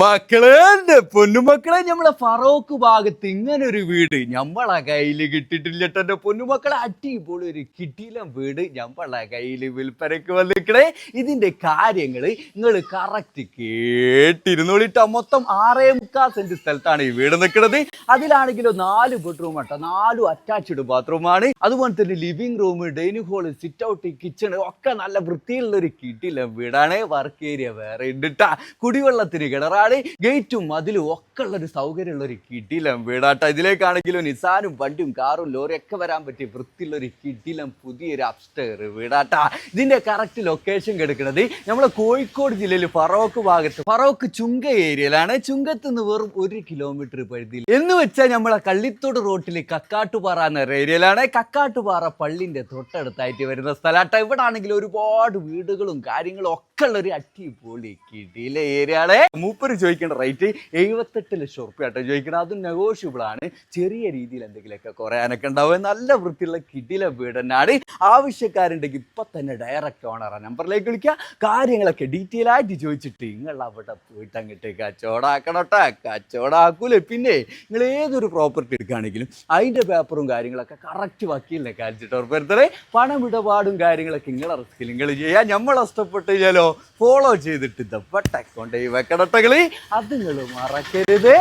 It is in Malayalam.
മക്കളെ എന്റെ പൊന്നുമക്കളെ നമ്മളെ ഫറോക്ക് ഭാഗത്ത് ഇങ്ങനെ ഒരു വീട്. ഞമ്മളെ കയ്യിൽ കിട്ടിയിട്ടില്ലട്ടോ എന്റെ പൊന്നുമക്കളെ അടിപൊളി ഒരു കിട്ടിയില്ല വീട് ഞമ്മളെ കയ്യിൽ വിൽപ്പനക്ക് വന്നിക്കണേ ഇതിന്റെ കാര്യങ്ങൾ നിങ്ങൾ കറക്റ്റ് കേട്ടിരുന്നോളിട്ടോ. മൊത്തം ആറേ മുക്കാൽ സെന്റ് സ്ഥലത്താണ് ഈ വീട് നിൽക്കുന്നത് അതിലാണെങ്കിലോ നാല് ബെഡ്റൂം ആട്ടോ. നാലും അറ്റാച്ച്ഡ് ബാത്റൂമാണ് അതുപോലെ തന്നെ living room dining hall sit out kitchen ഒക്കെ നല്ല വൃത്തിയുള്ള ഒരു കിട്ടിയില്ല വീടാണ്. വർക്ക് ഏരിയ വേറെ ഉണ്ട് കുടിവെള്ളത്തിന് കിണറാണ് ഗേറ്റും മതിലും ഒക്കെ ഉള്ള ഒരു സൗകര്യമുള്ള ഒരു കിടിലം വീടാട്ടോ. ഇതിലേക്കാണെങ്കിലും നിസാനും വണ്ടിയും കാറും ലോറിയും ഒക്കെ വരാൻ പറ്റിയ വൃത്തിയുള്ള ഒരു കിടിലം പുതിയൊരു അപ്സ്റ്റെയർ വീടാട്ട. ഇതിന്റെ കറക്റ്റ് ലൊക്കേഷൻ കിടക്കുന്നത് നമ്മളെ കോഴിക്കോട് ജില്ലയിൽ ഫറോക്ക് ഭാഗത്ത് ഫറോക്ക് ചുങ്ക ഏരിയയിലാണ്. ചുങ്കത്ത് നിന്ന് വെറും ഒരു കിലോമീറ്റർ പരിധിയിൽ. എന്ന് വെച്ചാൽ നമ്മളെ കള്ളിത്തോട് റോട്ടിൽ കക്കാട്ടുപാറ എന്ന ഏരിയയിലാണ്. കക്കാട്ടുപാറ പള്ളിന്റെ തൊട്ടടുത്തായിട്ട് വരുന്ന സ്ഥലാട്ട. ഇവിടെ ആണെങ്കിൽ ഒരുപാട് വീടുകളും കാര്യങ്ങളും ഒക്കെ ഉള്ള ഒരു അടിപൊളി കിടിലെ ഏരിയ ആണ് മൂപ്പര് ചോദിക്കേണ്ട റേറ്റ് എഴുപത്തെട്ട് ലക്ഷം ഉറുപ്പ്യ ആട്ടോ ചോദിക്കണം. അതും നെഗോഷ്യബിൾ ആണ്. ചെറിയ രീതിയിൽ എന്തെങ്കിലുമൊക്കെ കുറയാനൊക്കെ ഉണ്ടാവും. നല്ല വൃത്തിയുള്ള കിടില വീട് ആവശ്യക്കാരുണ്ടെങ്കിൽ ഇപ്പം തന്നെ ഡയറക്റ്റ് ഓണറാ നമ്പറിലേക്ക് വിളിക്കുക. കാര്യങ്ങളൊക്കെ ഡീറ്റെയിൽ ആയിട്ട് ചോദിച്ചിട്ട് നിങ്ങൾ അവിടെ പോയിട്ട് അങ്ങോട്ട് കേട്ടോ കച്ചവടാക്കൂലേ. പിന്നെ നിങ്ങൾ ഏതൊരു പ്രോപ്പർട്ടി എടുക്കുകയാണെങ്കിലും അതിന്റെ പേപ്പറും കാര്യങ്ങളൊക്കെ കറക്റ്റ് വക്കീലിനെ കാണിച്ചിട്ട് ഉറപ്പുവരുത്തണേ. പണമിടപാടും കാര്യങ്ങളൊക്കെ നിങ്ങളെ റിസ്കിൽ നിങ്ങൾ ചെയ്യാം. നമ്മൾ ഇഷ്ടപ്പെട്ട് കഴിഞ്ഞാലോ ഫോളോ ചെയ്തിട്ട് ഇതപ്പെട്ട അക്കൗണ്ട് വെക്കണട്ടകളി അത് മറക്കരുത്.